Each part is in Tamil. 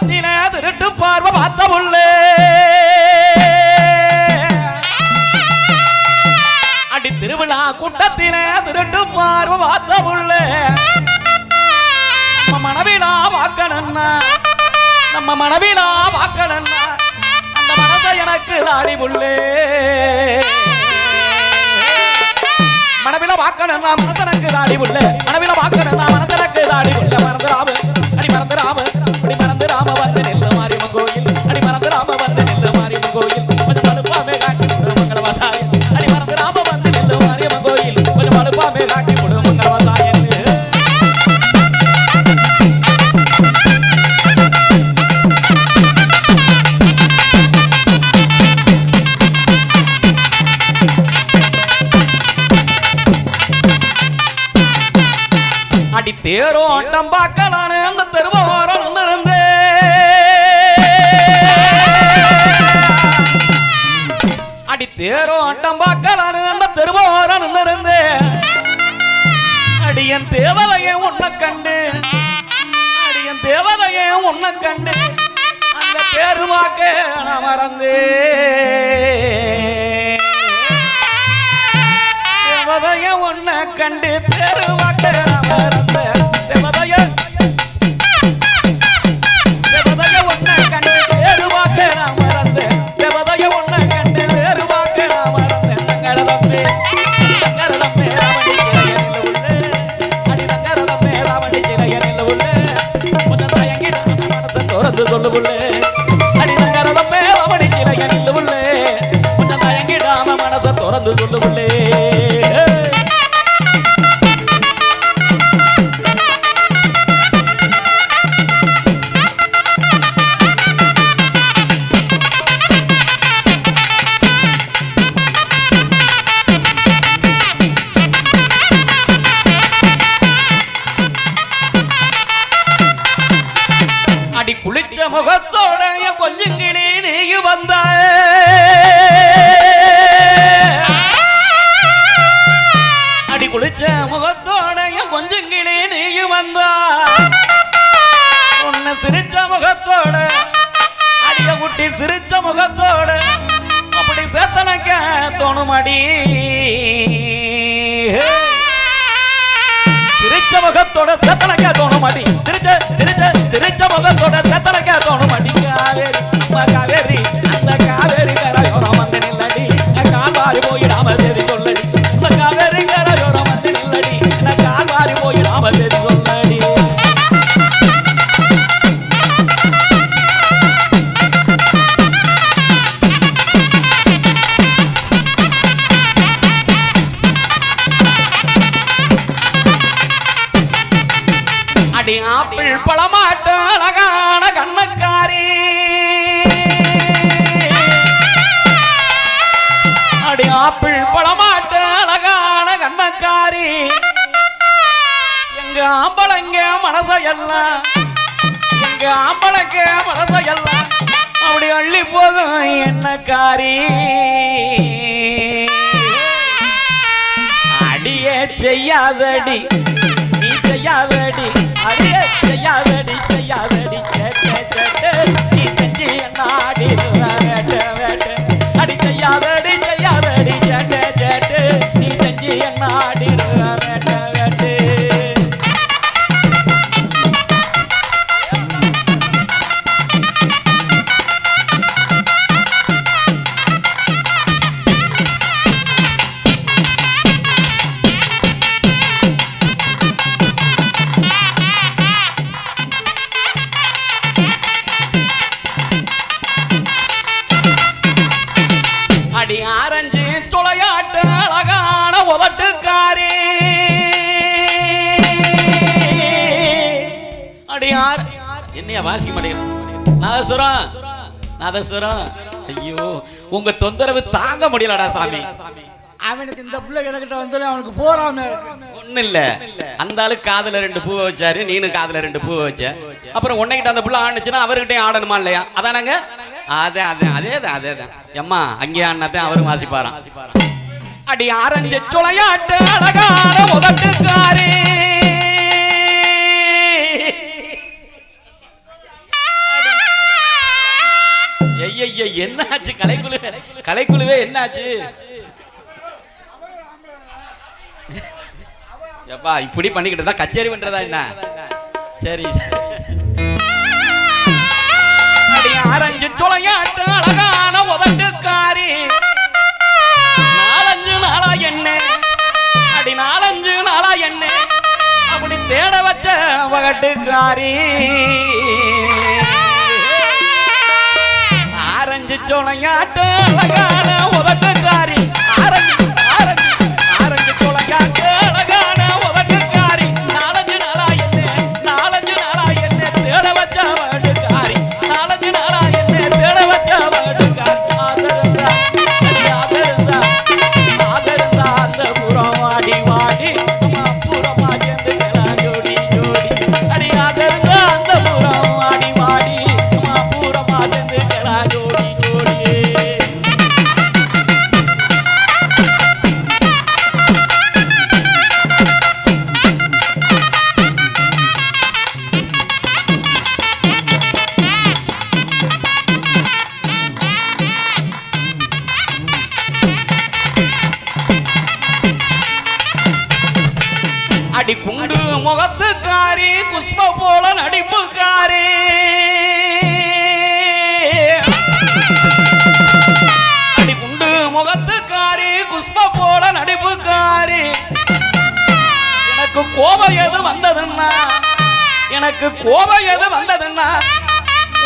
கூட்டத்தில திருட்டு பார்வை பார்த்த புள்ளே அடி திருவிழா கூட்டத்தில திருட்டு பார்வை பார்த்த புள்ளே நம்ம மனவிழா வாக்கணும்னா நம்ம மனவிழா வாக்கணும்னா அந்த மனதை எனக்கு தாடி புள்ளே மனவில வாக்கணும் மனத்தனக்கு தாடி உள்ள மனவில வாக்கணும் மனத்தனக்கு தாடி உள்ள மறந்துராம தேரோ ஆட்டம் பார்க்கலான அந்த தெருவோரம் இருந்து அடி தேரோ ஆட்டம் பார்க்கலான அந்த தெருவோரம் இருந்து அடியன் தேவதைய உன்னை கண்டு அடியன் தேவதைய உன்னை கண்டு அந்த தேருவாக்க நான் மறந்தே. தேவதைய உன்னை கண்டு தெருவாக்க நான் சிரிச்ச முகத்தோட அப்படி சேத்தனக்க தோணுமடி. சிரிச்ச முகத்தோட சேத்தனக்க தோணுமடி. சிரிச்ச சிரிச்ச சிரிச்ச முகத்தோட சேத்தனக்க தோணுமடி. காவேரி காவேரி அந்த காவேரி கரையோரம் வந்து நில்லடி. கால்வாரி போயிடா. எங்க ஆம்பளைங்க மனசையெல்லாம் எங்க ஆம்பளைங்க மனசையெல்லாம் அப்படி அள்ளி போதும் என்ன காரி? அடியே செய்யாதடி நீ செய்யாதடி அடியே செய்யாதடி செய்யாதடி. கேட்ட கேட்ட நீ செஞ்சு என்ன ஆடி வேட்ட வேட்ட அடி செய்யாதடி செய்யாதடி. கேட்ட கேட்ட நீ அடி ஆரஞ்சு துளையாட்டு அழகான உதட்டுக்காரி. அடி ஆர் என்னைய வாசிக்க மாட்டேங்குது நாதசுரம் நாதசுரம் ஐயோ உங்க தொந்தரவு தாங்க முடியலடா சாமி. அவனுக்கு இந்த பிள்ளை கிட்ட வந்து அவனுக்கு போறாம ஒண்ணு இல்ல. அந்த ஆளு காதுல ரெண்டு பூவை வச்சாரு நீனு காதுல ரெண்டு பூவை வச்ச. அப்புறம் உன்னைகிட்ட அந்த புள்ள ஆடுச்சுன்னா அவர்கிட்டயும் ஆடணுமா இல்லையா? அதானங்க? அதே அதே அதே தான் அதே தான் எம்மா அங்கே ஆடினாத்தான் அவரும் வாசிப்பாராம். அடி ஆரஞ்சு சுளையாட்டு அழகான முதட்டுக்காரி அடி என்னாச்சு? கலைக்குழு கலைக்குழுவே என்னாச்சு? எப்பா இப்படி பண்ணிக்கிட்டு தான் கச்சேரி பண்றதா என்ன? சரி சரி. அடி ஆரஞ்சு துளையாட்டு அழகான உதட்டுக்காரி. நாலஞ்சு நாளா என்ன அடி நாலஞ்சு நாளா என்ன அப்படி தேட வச்ச வகட்டுக்காரி ஆரஞ்சு சோளையாட்டு அழகான உதட்டுக்காரி. கோபம் எது வந்ததுன்னா? எனக்கு கோபம் எது வந்ததுன்னா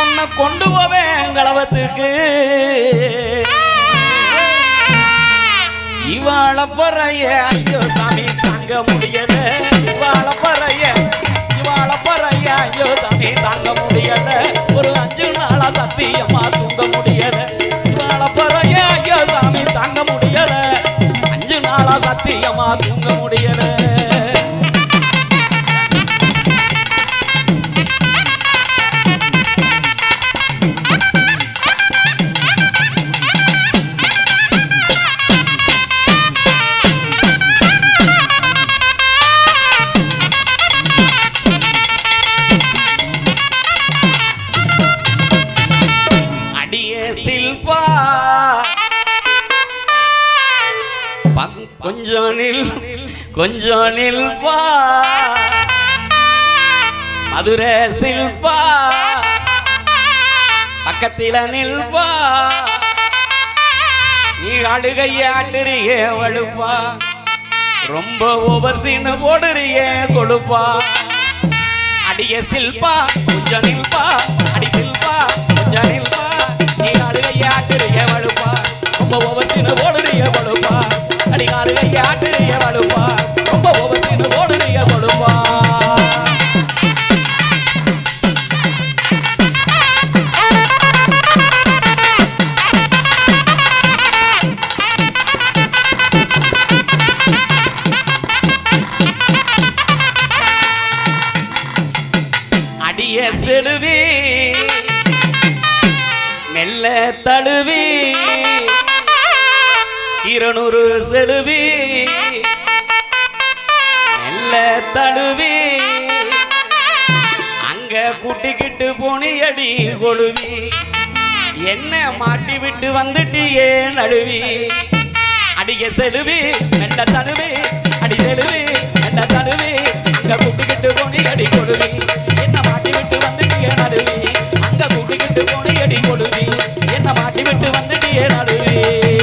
உன்னை கொண்டு போவேன் கலவத்துக்கு. இவாள பறைய ஐயோ சாமி தாங்க முடியல. இவாள பறைய இவாள பறைய ஐயோ சாமி தாங்க முடியல. கொஞ்சம் நில் கொஞ்சம் நில்பா மதுரை சில்பா. பக்கத்தில நில்பா. நீ அழுகையாட்டுறியே வழுப்பா. ரொம்ப ஓவர்சீனு போடுறிய கொழுப்பா. அடிய சில்பா கொஞ்சம் நில்பா. அடி சில்பா கொஞ்சம் நில்பா. நீ அழுகையாட்டுறிய வழுப்பா. ரொம்ப ஒவ்வொரு போடுறிய வழுப்பா. அடி அழுகையாட்டுறிய வழுப்பா கண்ணுரு செலுவி. மெல்ல தழுவி. அங்க குட்டிக்கிட்டு போனியடி கொழுவி. என்ன மாட்டி விட்டு வந்துட்டியே நழுவி. அடிய செலுவி மெல்ல தழுவி. அடி செலுவி மெல்ல தழுவி. அங்க குட்டிக்கிட்டு போனி அடி கொழுவி. என்ன மாட்டி விட்டு வந்துட்டியே நழுவி. அங்க குட்டிக்கிட்டு போனி அடி கொழுவி. என்ன மாட்டி விட்டு வந்துட்டியே நழுவி.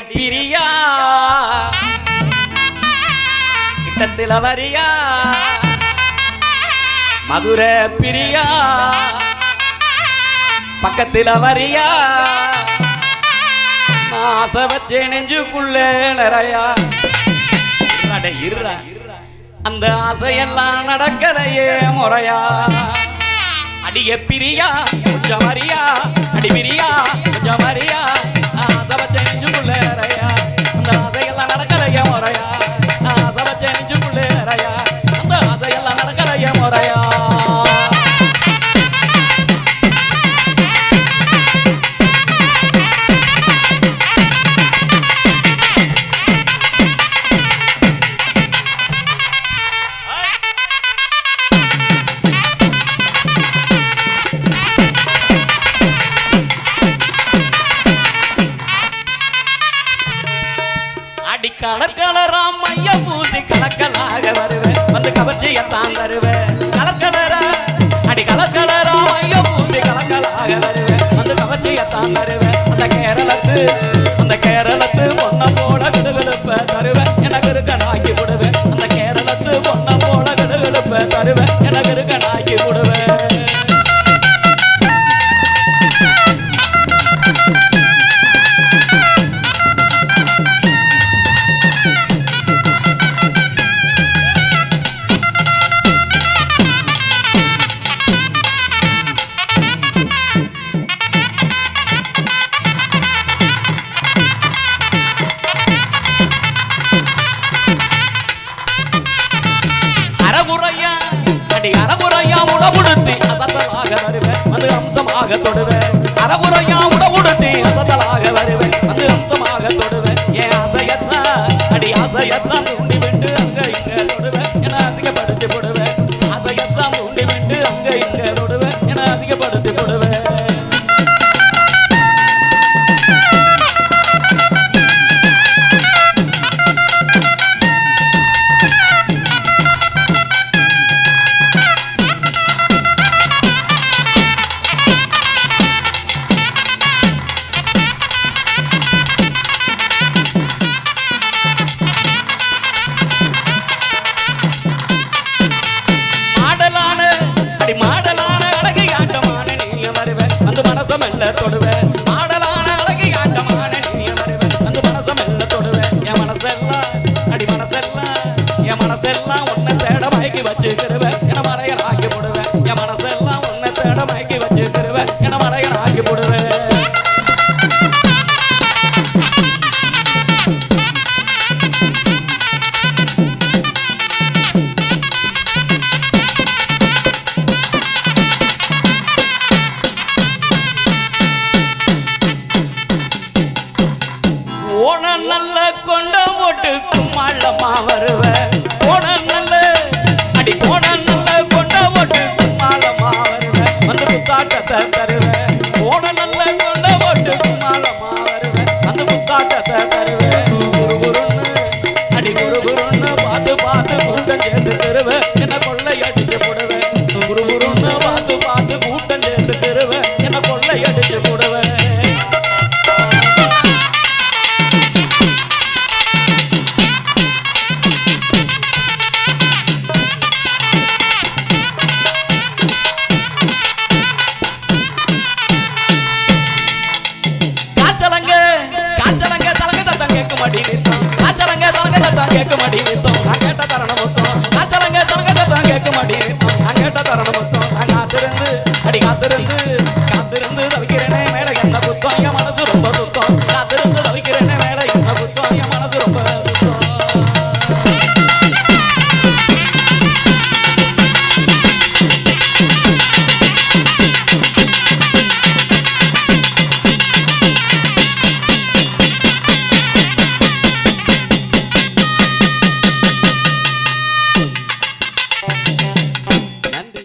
பிரியா? கிட்டத்தில் வரியா மதுரை பிரியா? பக்கத்தில் வரியா ஆசை வச்சு நெஞ்சுக்குள்ள நிறையா. அட அந்த ஆசையெல்லாம் நடக்கலையே முறையா. அடிய பிரியா கொஞ்சம் வரியா. அடி பிரியா கொஞ்சம் வரியா. ஆசை வச்ச நெஞ்சுக்குள்ள நிறையா அந்த ஆசையெல்லாம் நடக்கலையே முறையா ஆசை வச்ச நெஞ்சுக்குள்ளே நிறையா அந்த ஆசையெல்லாம் நடக்கலைய முறையா. தேட என மறையன் ஆக்கி போடுவேன் என் மனசெல்லாம் Vamos, vamos.